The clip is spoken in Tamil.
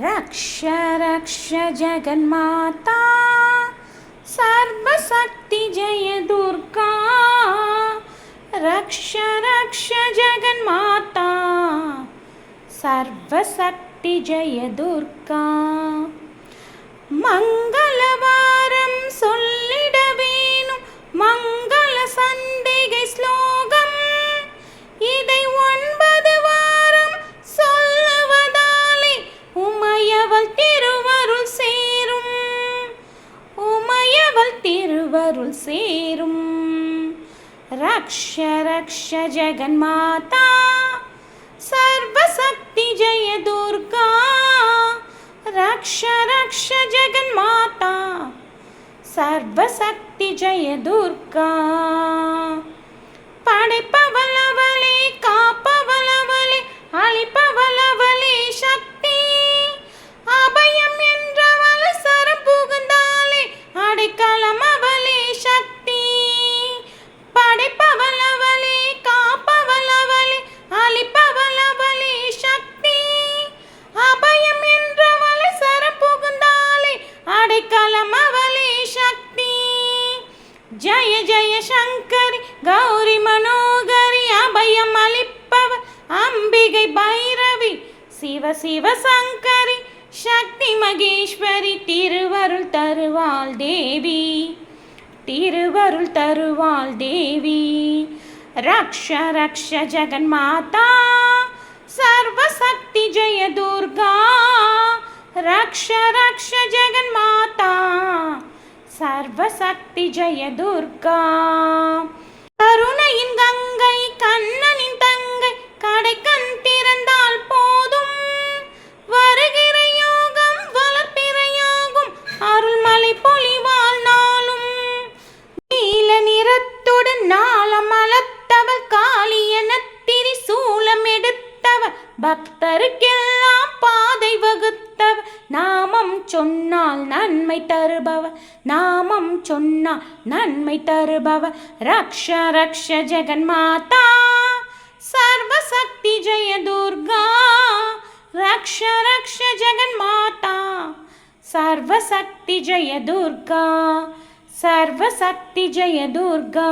రక్ష రక్ష జగన్మాతా సర్వశక్తి జయ దుర్గా రక్ష రక్ష జగన్మాతా సర్వశక్తి జయ దుర్గా మంగళవా திருவருள் சேரும். ரக்ஷ ரக்ஷ ஜெகன்மாதா சர்வசக்தி ஜெய துர்கா. ரக்ஷ ரக்ஷ ஜெகன்மாதா சர்வசக்தி ஜெய துர்கா. படைப்பா சிவ சிவ சங்கரி சக்தி மகேஸ்வரி திருவருள் தருவாள் தேவி திருவருள் தருவாள் தேவி ரக்ஷ ரக்ஷ ஜெகன்மாதா சர்வசக்தி ஜெய துர்கா ரக்ஷ ரக்ஷ ஜெகன்மாதா சர்வசக்தி ஜெய துர்கா தகுத்தவ நாமம் சொன்னால் நன்மை தருபவ நாமம் சொன்னால் நன்மை தருபவ. ரக்ஷ ரக்ஷ ஜெகன்மாதா சர்வசக்தி ஜெய துர்கா. ரக்ஷ ரக்ஷ ஜெகன்மாதா சர்வசக்தி ஜெய துர்கா. சர்வசக்தி ஜெய துர்கா.